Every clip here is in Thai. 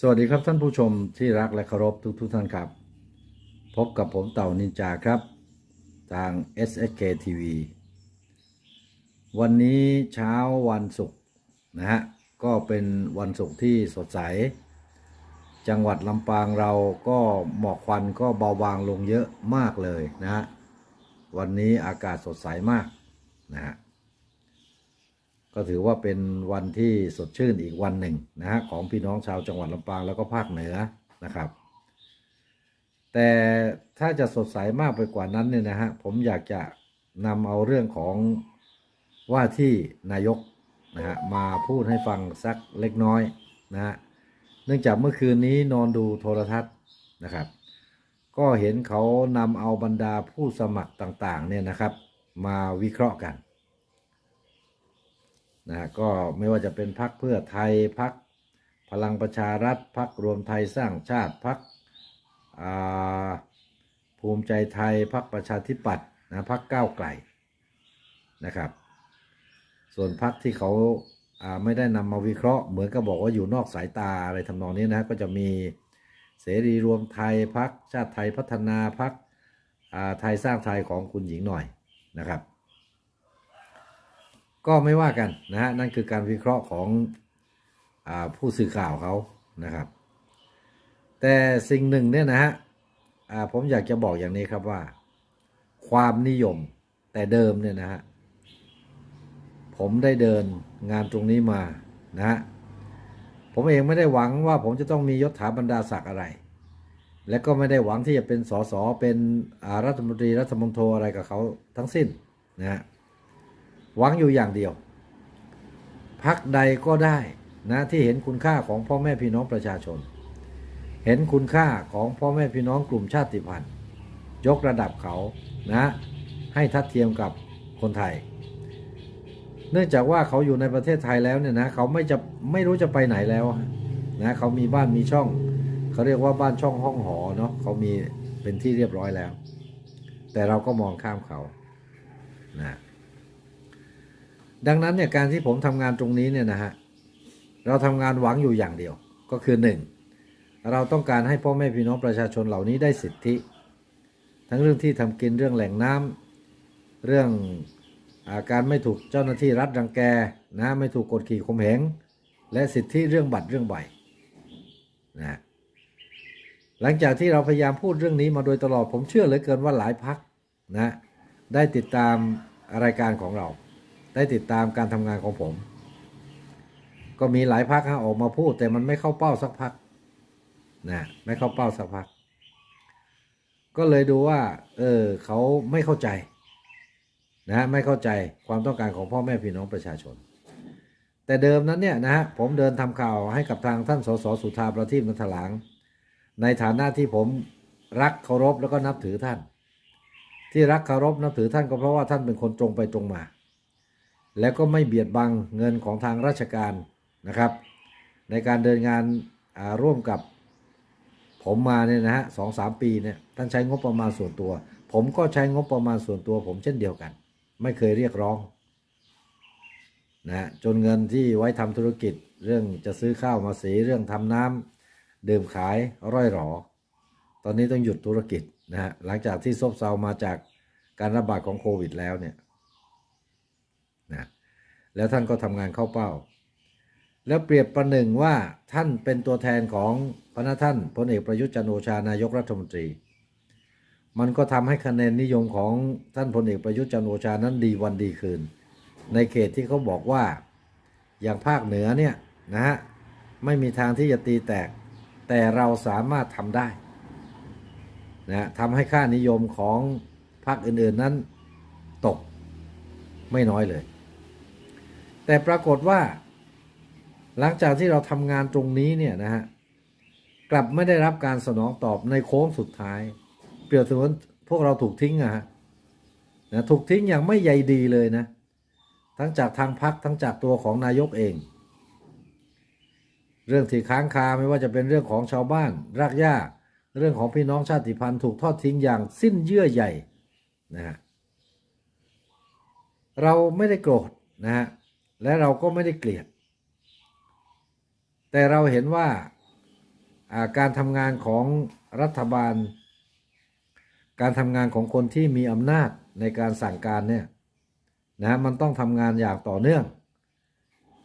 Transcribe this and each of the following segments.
สวัสดีครับท่านผู้ชมที่รักและเคารพทุกทุกท่านครับ พบกับผมเต่านินจาครับ ทาง SSK TV วันนี้เช้าวันศุกร์นะฮะ ก็เป็นวันศุกร์ที่สดใส จังหวัดลำปางเราก็หมอกควันก็เบาบางลงเยอะมากเลยนะฮะ วันนี้อากาศสดใสมากนะฮะ ก็ถือว่าเป็นวันที่สดชื่นอีกวันหนึ่งนะฮะของพี่น้องชาวจังหวัดลำปางแล้วก็ภาคเหนือนะครับ แต่ถ้าจะสดใสมากไปกว่านั้นเนี่ยนะฮะผมอยากจะนำเอาเรื่องของว่าที่นายกนะฮะมาพูดให้ฟังสักเล็กน้อยนะฮะเนื่องจากเมื่อคืนนี้นอนดูโทรทัศน์นะครับ ก็เห็นเขานำเอาบรรดาผู้สมัครต่างๆเนี่ยนะครับ มาวิเคราะห์กัน นะฮะก็ไม่ว่าจะเป็นพักเพื่อไทยพักพลังประชารัฐพักรวมไทยสร้างชาติพักภูมิใจไทยพักประชาธิปัตย์นะพักก้าวไกลนะครับ ส่วนพักที่เขาาไม่ได้นำมาวิเคราะห์ เหมือนกับบอกว่าอยู่นอกสายตาอะไรทำนองนี้นะฮะก็จะมีเสรีรวมไทยพักชาติไทยพัฒนาพักไทยสร้างไทยของคุณหญิงหน่อยนะครับ ก็ไม่ว่ากันนะฮะนั่นคือการวิเคราะห์ของอผู้สื่อข่าวเขานะครับ แต่สิ่งหนึ่งเนี่ยนะฮะผมอยากจะบอกอย่างนี้ครับว่า ความนิยมแต่เดิมเนี่ยนะฮะผมได้เดินงานตรงนี้มานะฮะผมเองไม่ได้หวังว่าผมจะต้องมียศถาบรรดาศักดิ์อะไร และก็ไม่ได้หวังที่จะเป็นสสเป็นรัฐมนตรีรัฐมนตรีอะไรกับเขาทั้งสิ้นนะฮะ หวังอยู่อย่างเดียว พักใดก็ได้นะที่เห็นคุณค่าของพ่อแม่พี่น้องประชาชน เห็นคุณค่าของพ่อแม่พี่น้องกลุ่มชาติพันธุ์ ยกระดับเขานะให้ทัดเทียมกับคนไทย เนื่องจากว่าเขาอยู่ในประเทศไทยแล้วเนี่ยนะเขาไม่จะไม่รู้จะไปไหนแล้วนะเขามีบ้านมีช่อง เขาเรียกว่าบ้านช่องห้องหอเนาะเขามีเป็นที่เรียบร้อยแล้ว แต่เราก็มองข้ามเขานะ ดังนั้นเนี่ยการที่ผมทำงานตรงนี้เนี่ยนะฮะเราทำงานหวังอยู่อย่างเดียวก็คือหนึ่งเราต้องการให้พ่อแม่พี่น้องประชาชนเหล่านี้ได้สิทธิ ทั้งเรื่องที่ทำกินเรื่องแหล่งน้ำเรื่องอาการไม่ถูกเจ้าหน้าที่รัฐรังแกนะไม่ถูกกดขี่ข่มเหงและสิทธิเรื่องบัตรเรื่องใบนะหลังจากที่เราพยายามพูดเรื่องนี้มาโดยตลอดผมเชื่อเหลือเกินว่าหลายพักนะได้ติดตามรายการของเรา ได้ติดตามการทำงานของผม ก็มีหลายพักฮะออกมาพูด แต่มันไม่เข้าเป้าสักพักนะไม่เข้าเป้าสักพัก ก็เลยดูว่า เออเขาไม่เข้าใจ นะไม่เข้าใจความต้องการของพ่อแม่พี่น้องประชาชน แต่เดิมนั้นเนี่ยนะฮะผมเดินทำข่าวให้กับทางท่านสสสุธาประทีปนันทหลางในฐานะที่ผมรักเคารพแล้วก็นับถือท่าน ที่รักเคารพนับถือท่านก็เพราะว่าท่านเป็นคนตรงไปตรงมา แล้วก็ไม่เบียดบังเงินของทางราชการนะครับ ในการเดินงานร่วมกับผมมาเนี่ยนะฮะสองสามปีเนี่ยท่านใช้งบประมาณส่วนตัว ผมก็ใช้งบประมาณส่วนตัว ผมเช่นเดียวกัน ไม่เคยเรียกร้องนะจนเงินที่ไว้ทำธุรกิจเรื่องจะซื้อข้าวมาสีเรื่องทำน้ำดื่มขายร่อยหรอ ตอนนี้ต้องหยุดธุรกิจนะฮะหลังจากที่ซบเซามาจากการระบาดของโควิดแล้วเนี่ย แล้วท่านก็ทำงานเข้าเป้า แล้วเปรียบประหนึ่งว่าท่านเป็นตัวแทนของพระท่านพลเอกประยุทธ์จันโอชานายกรัฐมนตรี มันก็ทำให้คะแนนนิยมของท่านพลเอกประยุทธ์จันโอชานั้นดีวันดีคืน ในเขตที่เขาบอกว่าอย่างภาคเหนือเนี่ยนะฮะไม่มีทางที่จะตีแตก แต่เราสามารถทำได้นะทำให้ค่านิยมของพรรคอื่นๆนั้นตกไม่น้อยเลย แต่ปรากฏว่า หลังจากที่เราทำงานตรงนี้เนี่ยนะฮะกลับไม่ได้รับการสนองตอบในโค้งสุดท้าย เปรียบเสมือนพวกเราถูกทิ้งอะฮะนะถูกทิ้งอย่างไม่ใยดีเลยนะ ทั้งจากทางพักทั้งจากตัวของนายกเอง เรื่องที่ค้างคาไม่ว่าจะเป็นเรื่องของชาวบ้าน รากหญ้าเรื่องของพี่น้องชาติพันธุ์ถูกทอดทิ้งอย่างสิ้นเยื่อใยนะฮะเราไม่ได้โกรธนะฮะ และเราก็ไม่ได้เกลียด แต่เราเห็นว่าการทำงานของรัฐบาล การทำงานของคนที่มีอำนาจในการสั่งการเนี่ยนะมันต้องทำงานอย่างต่อเนื่อง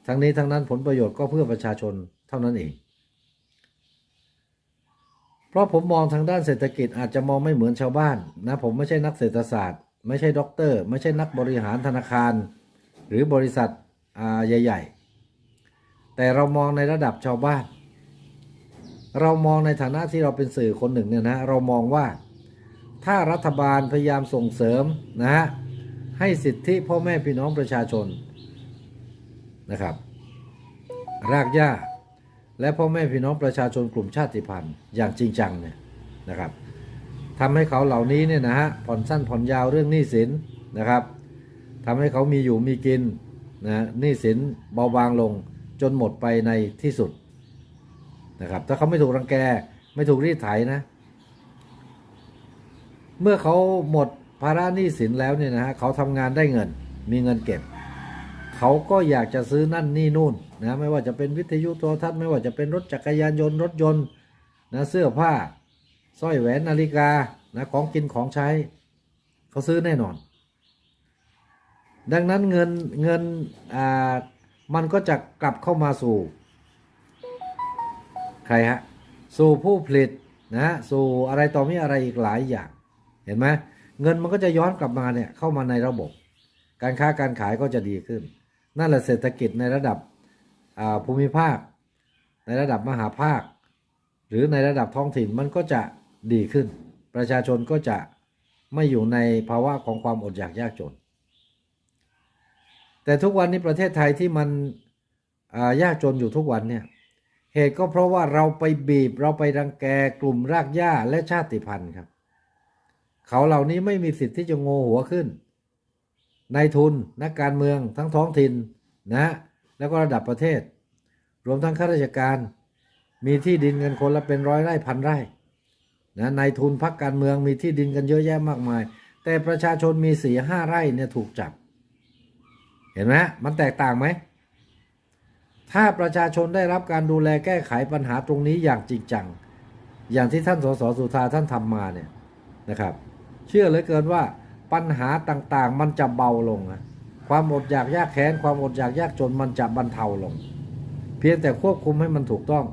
ทั้งนี้ทั้งนั้นผลประโยชน์ก็เพื่อประชาชนเท่านั้นเอง เพราะผมมองทางด้านเศรษฐกิจอาจจะมองไม่เหมือนชาวบ้านนะผมไม่ใช่นักเศรษฐศาสตร์ ไม่ใช่ด็อกเตอร์ ไม่ใช่นักบริหารธนาคาร หรือบริษัท ใหญ่ ๆ แต่เรามองในระดับชาวบ้าน เรามองในฐานะที่เราเป็นสื่อคนหนึ่งเนี่ยนะเรามองว่าถ้ารัฐบาลพยายามส่งเสริมนะฮะให้สิทธิพ่อแม่พี่น้องประชาชนนะครับ รากหญ้าและพ่อแม่พี่น้องประชาชนกลุ่มชาติพันธุ์อย่างจริงจังเนี่ยนะครับทำให้เขาเหล่านี้เนี่ยนะฮะผ่อนสั้นผ่อนยาวเรื่องหนี้สินนะครับทำให้เขามีอยู่มีกิน นะหนี้สินเบาบางลงจนหมดไปในที่สุดนะครับถ้าเขาไม่ถูกรังแกไม่ถูกรีดไถนะ เมื่อเขาหมดภาระหนี้สินแล้วเนี่ยนะฮะเขาทำงานได้เงิน มีเงินเก็บ เขาก็อยากจะซื้อนั่นนี่นู่นนะไม่ว่าจะเป็นวิทยุโทรทัศน์ไม่ว่าจะเป็นรถจักรยานยนต์รถยนต์นะเสื้อผ้าสร้อยแหวนนาฬิกานะของกินของใช้ เขาซื้อแน่นอน ดังนั้นเงินเงินอ่ามันก็จะกลับเข้ามาสู่ ใครฮะ สู่ผู้ผลิตนะฮะสู่อะไรต่อมีอะไรอีกหลายอย่าง เห็นไหมเงินมันก็จะย้อนกลับมาเนี่ยเข้ามาในระบบ การค้าการขายก็จะดีขึ้น นั่นแหละเศรษฐกิจในระดับภูมิภาค ในระดับมหาภาค หรือในระดับท้องถิ่นมันก็จะดีขึ้น ประชาชนก็จะไม่อยู่ในภาวะของความอดอยากยากจน แต่ทุกวันนี้ประเทศไทยที่มันยากจนอยู่ทุกวันเนี่ยเหตุก็เพราะว่าเราไปบีบเราไปรังแกกลุ่มรากหญ้าและชาติพันธุ์ครับ เขาเหล่านี้ไม่มีสิทธิ์ที่จะโงหัวขึ้นนายทุนนักการเมืองทั้งท้องถิ่นนะแล้วก็ระดับประเทศ รวมทั้งข้าราชการ มีที่ดินกันคนละเป็นร้อยไร่พันไร่นะนายทุนพักการเมืองมีที่ดินกันเยอะแยะมากมาย แต่ประชาชนมีสี่ห้าไร่เนี่ยถูกจับ เห็นไหมมันแตกต่างไหม ถ้าประชาชนได้รับการดูแลแก้ไขปัญหาตรงนี้อย่างจริงจัง อย่างที่ท่านสสสุธาท่านทำมาเนี่ยนะครับ เชื่อเหลือเกินว่าปัญหาต่างๆ มันจะเบาลงนะความอดอยากยากแค้น ความอดอยากยากจนมันจะบรรเทาลง เพียงแต่ควบคุมให้มันถูกต้อง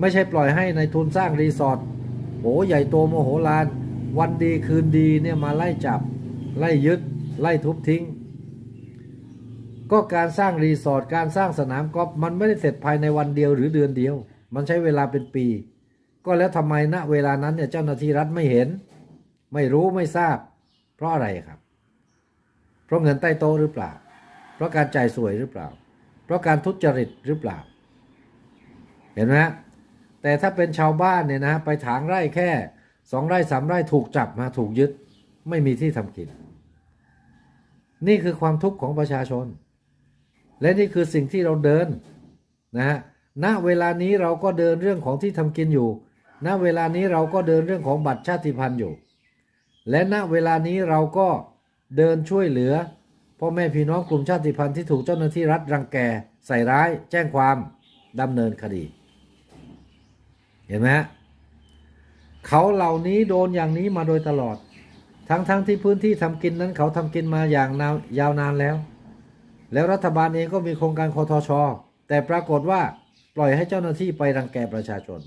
ไม่ใช่ปล่อยให้ในทุนสร้างรีสอร์ทโหใหญ่โตโมโหลาน วันดีคืนดีเนี่ยมาไล่จับ ไล่ยึด ไล่ทุบทิ้ง ก็การสร้างรีสอร์ทการสร้างสนามกอล์ฟมันไม่ได้เสร็จภายในวันเดียวหรือเดือนเดียว มันใช้เวลาเป็นปี ก็แล้วทำไมณเวลานั้นเนี่ยเจ้าหน้าที่รัฐไม่เห็น ไม่รู้ไม่ทราบ เพราะอะไรครับ เพราะเงินใต้โต๊ะหรือเปล่า เพราะการจ่ายสวยหรือเปล่า เพราะการทุจริตหรือเปล่า เห็นไหมแต่ถ้าเป็นชาวบ้านเนี่ยนะไปถางไร่แค่สองไร่สามไร่ถูกจับมาถูกยึด ไม่มีที่ทำกิน นี่คือความทุกข์ของประชาชน และนี่คือสิ่งที่เราเดินนะฮะณเวลานี้เราก็เดินเรื่องของที่ทำกินอยู่ ณเวลานี้เราก็เดินเรื่องของบัตรชาติพันธุ์อยู่ และณเวลานี้เราก็เดินช่วยเหลือพ่อแม่พี่น้องกลุ่มชาติพันธุ์ที่ถูกเจ้าหน้าที่รัฐรังแกใส่ร้าย แจ้งความดำเนินคดี เห็นไหมฮะเขาเหล่านี้โดนอย่างนี้มาโดยตลอด ทั้งๆทที่พื้นที่ทำกินนั้นเขาทำกินมาอย่างนาวยาวนานแล้ว แล้วรัฐบาลเองก็มีโครงการคอทช แต่ปรากฏว่าปล่อยให้เจ้าหน้าที่ไปรังแกประชาชน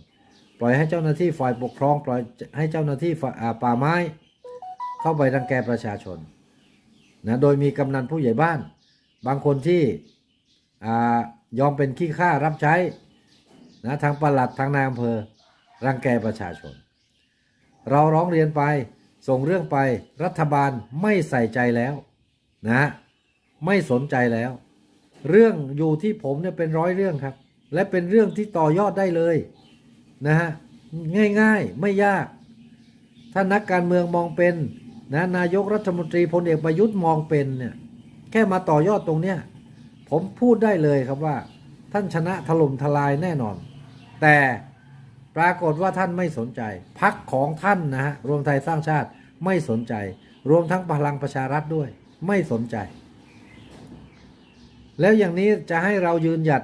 ปล่อยให้เจ้าหน้าที่ฝ่ายปกครอง ปล่อยให้เจ้าหน้าที่ป่าไม้ เข้าไปรังแกประชาชนนะโดยมีกำนันผู้ใหญ่บ้าน บางคนที่ยอมเป็นขี้ข้ารับใช้นะทางปลัดทางนายอำเภอรังแกประชาชน เราร้องเรียนไปส่งเรื่องไปรัฐบาลไม่ใส่ใจแล้วนะ ไม่สนใจแล้ว เรื่องอยู่ที่ผมเนี่ยเป็นร้อยเรื่องครับ และเป็นเรื่องที่ต่อยอดได้เลยนะฮะง่ายๆไม่ยาก ถ้านักการเมืองมองเป็นนะนายกรัฐมนตรีพลเอกประยุทธ์มองเป็นเนี่ยแค่มาต่อยอดตรงเนี้ยผมพูดได้เลยครับว่า ท่านชนะถล่มทลายแน่นอน แต่ปรากฏว่าท่านไม่สนใจพักของท่านนะฮะรวมไทยสร้างชาติไม่สนใจ รวมทั้งพลังประชารัฐด้วย ไม่สนใจ แล้วอย่างนี้จะให้เรายืนหยัด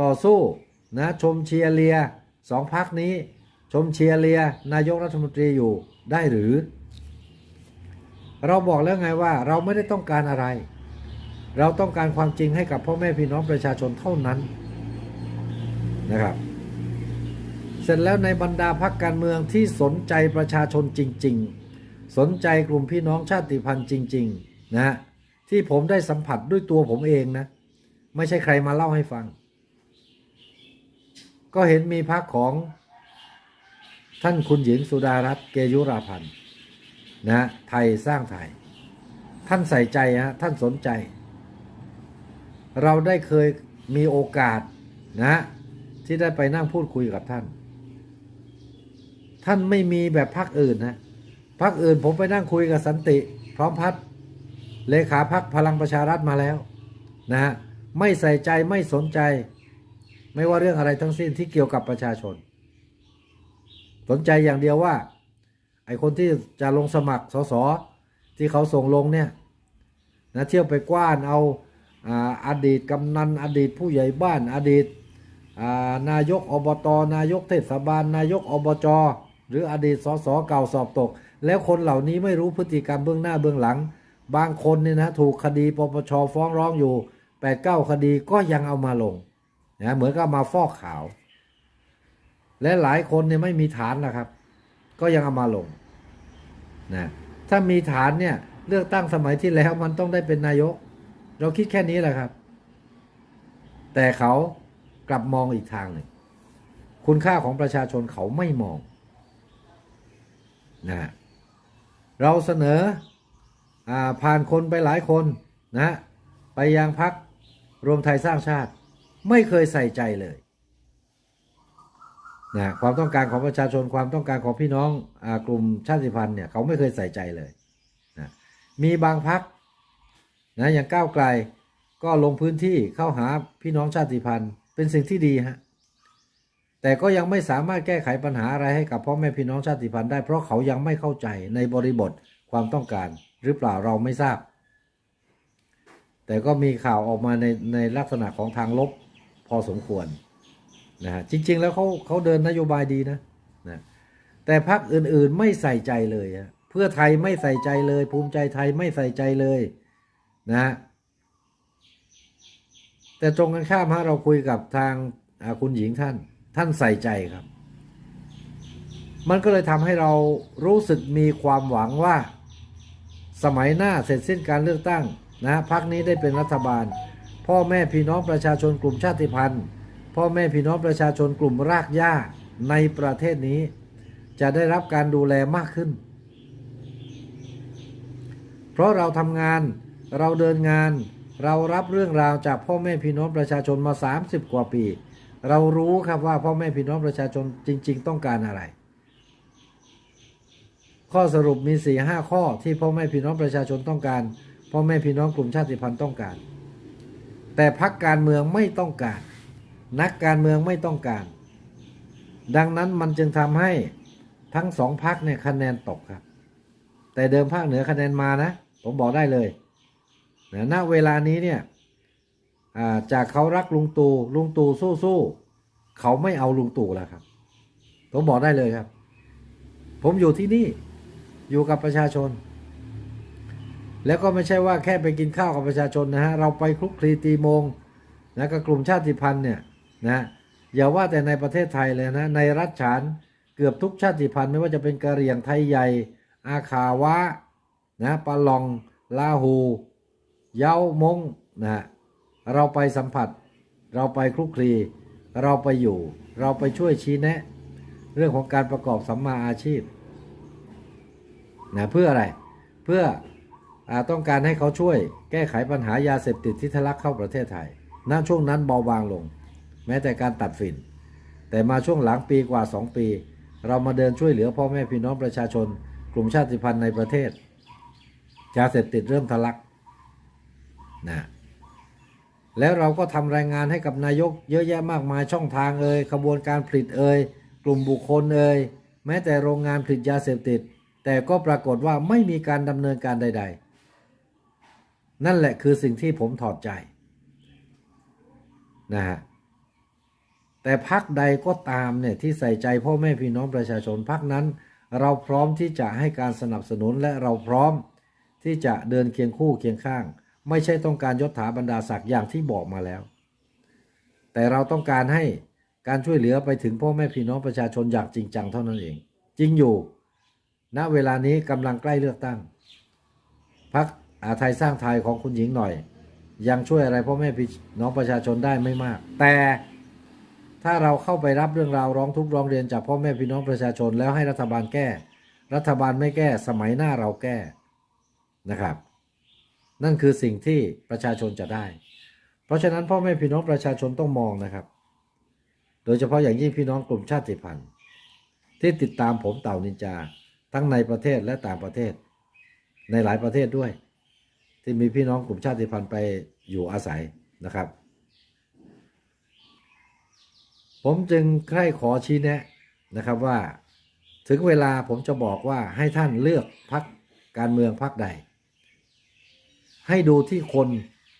ต่อสู้นะชมเชียร์เลียสองพักนี้ ชมเชียร์เลียนายกรัฐมนตรีอยู่ได้หรือ เราบอกแล้วไงว่าเราไม่ได้ต้องการอะไร เราต้องการความจริงให้กับพ่อแม่พี่น้องประชาชนเท่านั้นนะครับ เสร็จแล้วในบรรดาพักการเมืองที่สนใจประชาชนจริง ๆ สนใจกลุ่มพี่น้องชาติพันธุ์จริง ๆ นะฮะที่ผมได้สัมผัสด้วยตัวผมเองนะ ไม่ใช่ใครมาเล่าให้ฟัง ก็เห็นมีพักของท่านคุณหญิงสุดารัตน์เกยุราพันธ์นะไทยสร้างไทย ท่านใส่ใจฮะท่านสนใจ เราได้เคยมีโอกาสนะที่ได้ไปนั่งพูดคุยกับท่าน ท่านไม่มีแบบพักอื่นนะพักอื่นผมไปนั่งคุยกับสันติ พร้อมพัฒน์เลขาพักพลังประชารัฐมาแล้วนะฮะ ไม่ใส่ใจไม่สนใจ ไม่ว่าเรื่องอะไรทั้งสิ้นที่เกี่ยวกับประชาชน สนใจอย่างเดียวว่า ไอคนที่จะลงสมัครสสที่เขาส่งลงเนี่ยนะเที่ยวไปกว้านเอาอาดีตกำนันอดีตผู้ใหญ่บ้านอดีตนายกอบตนายกเทศบาล นายกอบจหรืออดีตสสเก่าสอบตก แล้วคนเหล่านี้ไม่รู้พฤติกรรมเบื้องหน้าเบื้องหลัง บางคนเนี่ยนะถูกคดีปปชฟ้องร้องอยู่ 8ปดเก้าคดีก็ยังเอามาลงนะเหมือนกับมาฟอกขาว และหลายคนเนี่ยไม่มีฐานนะครับ ก็ยังเอามาลงนะถ้ามีฐานเนี่ยเลือกตั้งสมัยที่แล้วมันต้องได้เป็นนายก เราคิดแค่นี้แหละครับ แต่เขากลับมองอีกทางหนึ่งคุณค่าของประชาชนเขาไม่มองนะเราเสนออผ่านคนไปหลายคนนะไปยังพัก รวมไทยสร้างชาติ ไม่เคยใส่ใจเลยนะความต้องการของประชาชนความต้องการของพี่น้องอกลุ่มชาติพันธุ์เนี่ยเขาไม่เคยใส่ใจเลยนะมีบางพักนะอย่างก้าวไกลก็ลงพื้นที่เข้าหาพี่น้องชาติพันธุ์ เป็นสิ่งที่ดีฮะแต่ก็ยังไม่สามารถแก้ไขปัญหาอะไรให้กับพ่อแม่พี่น้องชาติพันธุ์ได้เพราะเขายังไม่เข้าใจในบริบทความต้องการ หรือเปล่าเราไม่ทราบ แต่ก็มีข่าวออกมาในในลักษณะของทางลบพอสมควรนะฮะจริง ๆ แล้วเขาเขาเดินนโยบายดีนะนะแต่พรรคอื่นๆไม่ใส่ใจเลยฮะเพื่อไทยไม่ใส่ใจเลย ภูมิใจไทยไม่ใส่ใจเลยนะฮะแต่ตรงกันข้ามฮะเราคุยกับทางคุณหญิงท่าน ท่านใส่ใจครับ มันก็เลยทำให้เรารู้สึกมีความหวังว่า สมัยหน้าเสร็จสิ้นการเลือกตั้ง นะพรรคนี้ได้เป็นรัฐบาล พ่อแม่พี่น้องประชาชนกลุ่มชาติพันธุ์ พ่อแม่พี่น้องประชาชนกลุ่มรากหญ้าในประเทศนี้ จะได้รับการดูแลมากขึ้น เพราะเราทำงานเราเดินงาน เรารับเรื่องราวจากพ่อแม่พี่น้องประชาชนมา 30 กว่าปี เรารู้ครับว่าพ่อแม่พี่น้องประชาชนจริง ๆ ต้องการอะไร ข้อสรุปมี4ีห้าข้อที่พ่อแม่พี่น้องประชาชนต้องการ พ่อแม่พี่น้องกลุ่มชาติพันธุ์ต้องการ แต่พักการเมืองไม่ต้องการ นักการเมืองไม่ต้องการ ดังนั้นมันจึงทำให้ทั้งสองพักเนี่ยคะแนนตกครับ แต่เดิมภาคเหนือคะแนนมานะ ผมบอกได้เลยนะณเวลานี้เนี่ยจากเขารักลุงตู่ลุงตู่สู้สู้ๆเขาไม่เอาลุงตู่แล้วครับ ผมบอกได้เลยครับ ผมอยู่ที่นี่อยู่กับประชาชน แล้วก็ไม่ใช่ว่าแค่ไปกินข้าวกับประชาชนนะฮะ เราไปคลุกคลีตีมงนะกับกลุ่มชาติพันธุ์เนี่ยนะอย่าว่าแต่ในประเทศไทยเลยนะ ในรัฐฉานเกือบทุกชาติพันธุ์ไม่ว่าจะเป็นกะเหรี่ยงไทยใหญ่ อาขาวะนะปะลอง ลาหู เย้ามงนะเราไปสัมผัส เราไปคลุกคลี เราไปอยู่ เราไปช่วยชี้แนะ เรื่องของการประกอบสัมมาอาชีพนะเพื่ออะไรเพื่อ ต้องการให้เขาช่วยแก้ไขปัญหายาเสพติดที่ทะลักเข้าประเทศไทยณช่วงนั้นเบาบางลง แม้แต่การตัดฝิ่น แต่มาช่วงหลังปีกว่า 2 ปี เรามาเดินช่วยเหลือพ่อแม่พี่น้องประชาชน กลุ่มชาติพันธุ์ในประเทศยาเสพติดเริ่มทะลักนะแล้วเราก็ทำรายงานให้กับนายกเยอะแยะมากมายช่องทางเอ่ยขบวนการผลิตเอ่ยกลุ่มบุคคลเอ่ยแม้แต่โรงงานผลิตยาเสพติด แต่ก็ปรากฏว่าไม่มีการดำเนินการใด ๆ นั่นแหละคือสิ่งที่ผมถอดใจนะฮะแต่พักใดก็ตามเนี่ยที่ใส่ใจพ่อแม่พี่น้องประชาชนพักนั้น เราพร้อมที่จะให้การสนับสนุนและเราพร้อมที่จะเดินเคียงคู่เคียงข้าง ไม่ใช่ต้องการยศถาบรรดาศักดิ์อย่างที่บอกมาแล้ว แต่เราต้องการให้การช่วยเหลือไปถึงพ่อแม่พี่น้องประชาชนอย่างจริงจังเท่านั้นเอง จริงอยู่ณเวลานี้กำลังใกล้เลือกตั้งพัก อาไทยสร้างไทยของคุณหญิงหน่อย ยังช่วยอะไรพ่อแม่พี่น้องประชาชนได้ไม่มาก แต่ถ้าเราเข้าไปรับเรื่องราวร้องทุกข์ร้องเรียนจากพ่อแม่พี่น้องประชาชนแล้วให้รัฐบาลแก้ รัฐบาลไม่แก้สมัยหน้าเราแก้นะครับ นั่นคือสิ่งที่ประชาชนจะได้ เพราะฉะนั้นพ่อแม่พี่น้องประชาชนต้องมองนะครับ โดยเฉพาะอย่างยิ่งพี่น้องกลุ่มชาติพันธุ์ ที่ติดตามผมเต่านินจา ทั้งในประเทศและต่างประเทศ ในหลายประเทศด้วย ที่มีพี่น้องกลุ่มชาติพันธุ์ไปอยู่อาศัยนะครับ ผมจึงใคร่ขอชี้แนะนะครับว่า ถึงเวลาผมจะบอกว่าให้ท่านเลือกพักการเมืองพักใด ให้ดูที่คน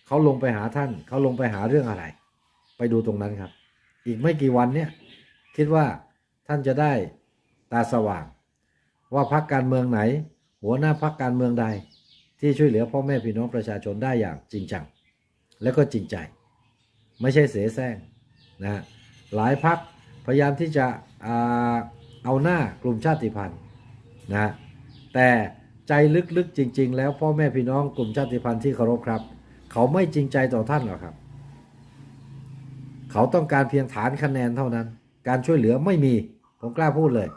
เขาลงไปหาท่าน เขาลงไปหาเรื่องอะไร ไปดูตรงนั้นครับ อีกไม่กี่วันเนี่ยคิดว่าท่านจะได้ตาสว่าง ว่าพักการเมืองไหน หัวหน้าพักการเมืองใด ที่ช่วยเหลือพ่อแม่พี่น้องประชาชนได้อย่างจริงจัง และก็จริงใจ ไม่ใช่เสแสร้งนะฮะหลายพักพยายามที่จะเอาหน้ากลุ่มชาติพันธุ์นะแต่ใจลึกๆจริง ๆ แล้วพ่อแม่พี่น้องกลุ่มชาติพันธุ์ที่เคารพครับ เขาไม่จริงใจต่อท่านหรอกครับ เขาต้องการเพียงฐานคะแนนเท่านั้น การช่วยเหลือไม่มีผมกล้าพูดเลย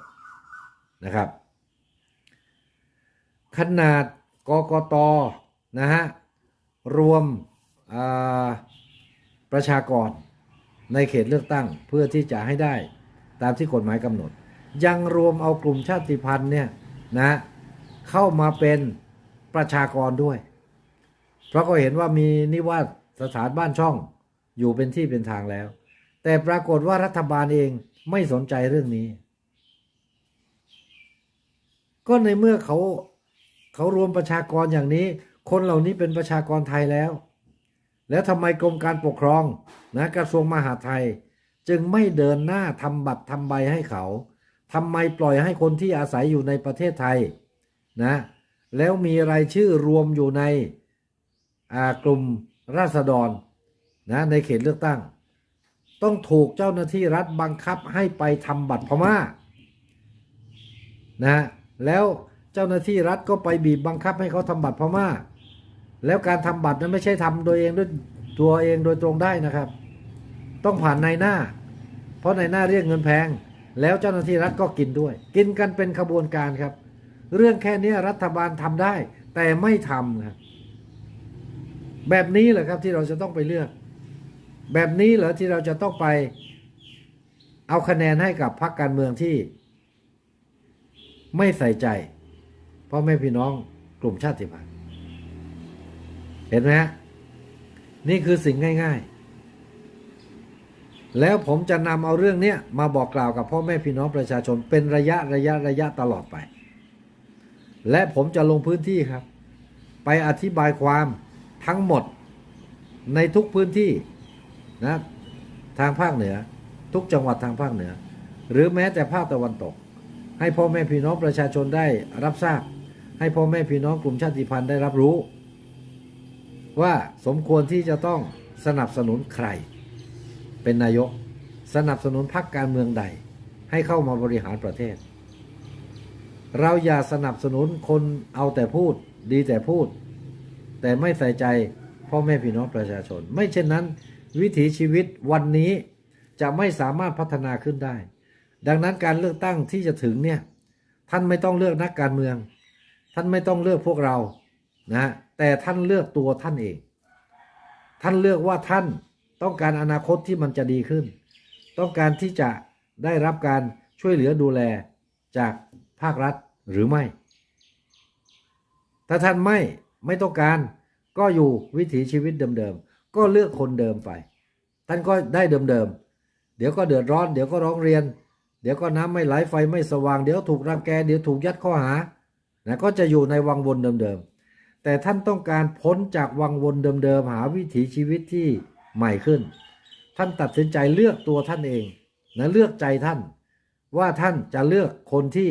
นะครับ ขนาด กกตนะฮะรวมประชากรในเขตเลือกตั้งเพื่อที่จะให้ได้ตามที่กฎหมายกำหนด ยังรวมเอากลุ่มชาติพันธุ์เนี่ยนะเข้ามาเป็นประชากรด้วย เพราะก็เห็นว่ามีนิวาสสถานบ้านช่องอยู่เป็นที่เป็นทางแล้ว แต่ปรากฏว่ารัฐบาลเองไม่สนใจเรื่องนี้ ก็ในเมื่อเขา เขารวมประชากรอย่างนี้ คนเหล่านี้เป็นประชากรไทยแล้ว แล้วทำไมกรมการปกครองนะกระทรวงมหาดไทย จึงไม่เดินหน้าทำบัตรทำใบให้เขาทำไมปล่อยให้คนที่อาศัยอยู่ในประเทศไทยนะแล้วมีรายชื่อรวมอยู่ในกลุ่มราษฎรนะในเขตเลือกตั้ง ต้องถูกเจ้าหน้าที่รัฐบังคับให้ไปทำบัตรพม่านะแล้ว เจ้าหน้าที่รัฐก็ไปบีบบังคับให้เขาทำบัตรพม่า แล้วการทำบัตรนั้นไม่ใช่ทำโดยเองด้วยตัวเองโดยตรงได้นะครับ ต้องผ่านนายหน้า เพราะนายหน้าเรียกเงินแพง แล้วเจ้าหน้าที่รัฐก็กินด้วย กินกันเป็นขบวนการครับ เรื่องแค่นี้รัฐบาลทำได้ แต่ไม่ทำครับแบบนี้เหรอครับที่เราจะต้องไปเลือก แบบนี้เหรอที่เราจะต้องไปเอาคะแนนให้กับพรรคการเมืองที่ ไม่ใส่ใจ พ่อแม่พี่น้องกลุ่มชาติพันธุ์เห็นไหมฮะนี่คือสิ่งง่าย ๆ แล้วผมจะนำเอาเรื่องนี้มาบอกกล่าวกับพ่อแม่พี่น้องประชาชนเป็นระยะระยะระยะตลอดไป และผมจะลงพื้นที่ครับ ไปอธิบายความทั้งหมดในทุกพื้นที่นะทางภาคเหนือ ทุกจังหวัดทางภาคเหนือ หรือแม้แต่ภาคตะวันตก ให้พ่อแม่พี่น้องประชาชนได้รับทราบ ให้พ่อแม่พี่น้องกลุ่มชาติพันธุ์ได้รับรู้ ว่าสมควรที่จะต้องสนับสนุนใคร เป็นนายก สนับสนุนพรรคการเมืองใด ให้เข้ามาบริหารประเทศ เราอย่าสนับสนุนคนเอาแต่พูด ดีแต่พูด แต่ไม่ใส่ใจพ่อแม่พี่น้องประชาชน ไม่เช่นนั้น วิถีชีวิตวันนี้จะไม่สามารถพัฒนาขึ้นได้ ดังนั้นการเลือกตั้งที่จะถึงเนี่ย ท่านไม่ต้องเลือกนักการเมือง ท่านไม่ต้องเลือกพวกเรานะแต่ท่านเลือกตัวท่านเอง ท่านเลือกว่าท่านต้องการอนาคตที่มันจะดีขึ้น ต้องการที่จะได้รับการช่วยเหลือดูแลจากภาครัฐหรือไม่ ถ้าท่านไม่ไม่ต้องการก็อยู่วิถีชีวิตเดิมๆ ก็เลือกคนเดิมไป ท่านก็ได้เดิมๆ เดี๋ยวก็เดือดร้อน เดี๋ยวก็ร้องเรียน เดี๋ยวก็น้ำไม่ไหลไฟไม่สว่าง เดี๋ยวถูกรังแก เดี๋ยวถูกยัดข้อหา นะก็จะอยู่ในวังวนเดิมๆ แต่ท่านต้องการพ้นจากวังวนเดิมๆ หาวิถีชีวิตที่ใหม่ขึ้น ท่านตัดสินใจเลือกตัวท่านเองนะเลือกใจท่าน ว่าท่านจะเลือกคนที่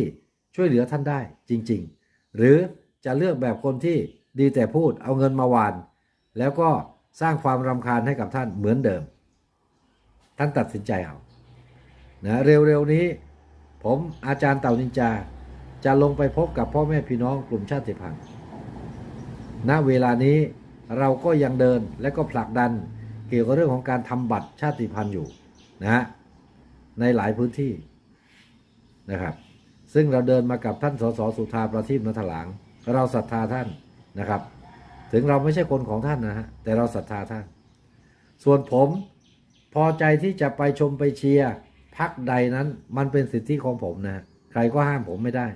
ช่วยเหลือท่านได้จริงๆ หรือจะเลือกแบบคนที่ดีแต่พูดเอาเงินมาหวาน แล้วก็สร้างความรำคาญให้กับท่านเหมือนเดิม ท่านตัดสินใจเอานะเร็วๆนี้ ผมอาจารย์เต่านินจา จะลงไปพบกับพ่อแม่พี่น้องกลุ่มชาติพันธุ์ ณ เวลานี้เราก็ยังเดินและก็ผลักดันเกี่ยวกับเรื่องของการทำบัตรชาติพันธุ์อยู่นะฮะในหลายพื้นที่นะครับ ซึ่งเราเดินมากับท่านสสสุธาประทีปนทหลาง เราศรัทธาท่านนะครับ ถึงเราไม่ใช่คนของท่านนะฮะแต่เราศรัทธาท่าน ส่วนผมพอใจที่จะไปชมไปเชียร์พักใดนั้นมันเป็นสิทธิของผมนะ ใครก็ห้ามผมไม่ได้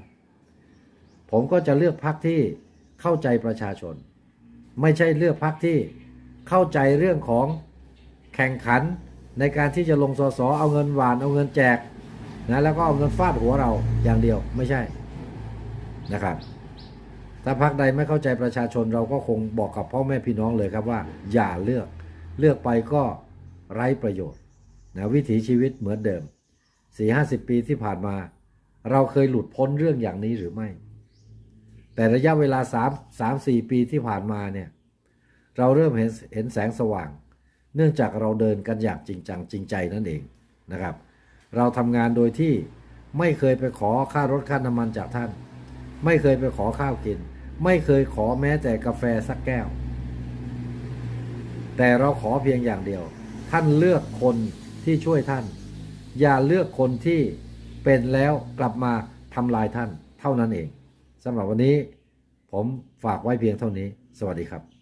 ผมก็จะเลือกพักที่เข้าใจประชาชน ไม่ใช่เลือกพักที่เข้าใจเรื่องของแข่งขันในการที่จะลงสสเอาเงินหวานเอาเงินแจกนะแล้วก็เอาเงินฟาดหัวเราอย่างเดียวไม่ใช่นะครับ ถ้าพักใดไม่เข้าใจประชาชนเราก็คงบอกกับพ่อแม่พี่น้องเลยครับว่า อย่าเลือกเลือกไปก็ไร้ประโยชน์นะวิถีชีวิตเหมือนเดิมสี่ห้าสิบปีที่ผ่านมา เราเคยหลุดพ้นเรื่องอย่างนี้หรือไม่ แต่ระยะเวลาสามสามสี่ปีที่ผ่านมาเนี่ย เราเริ่มเห็นเห็นแสงสว่าง เนื่องจากเราเดินกันอย่างจริงจังจริงใจนั่นเองนะครับ เราทำงานโดยที่ไม่เคยไปขอค่ารถค่าน้ำมันจากท่าน ไม่เคยไปขอข้าวกิน ไม่เคยขอแม้แต่กาแฟสักแก้ว แต่เราขอเพียงอย่างเดียว ท่านเลือกคนที่ช่วยท่าน อย่าเลือกคนที่เป็นแล้วกลับมาทำลายท่านเท่านั้นเอง สำหรับวันนี้ ผมฝากไว้เพียงเท่านี้ สวัสดีครับ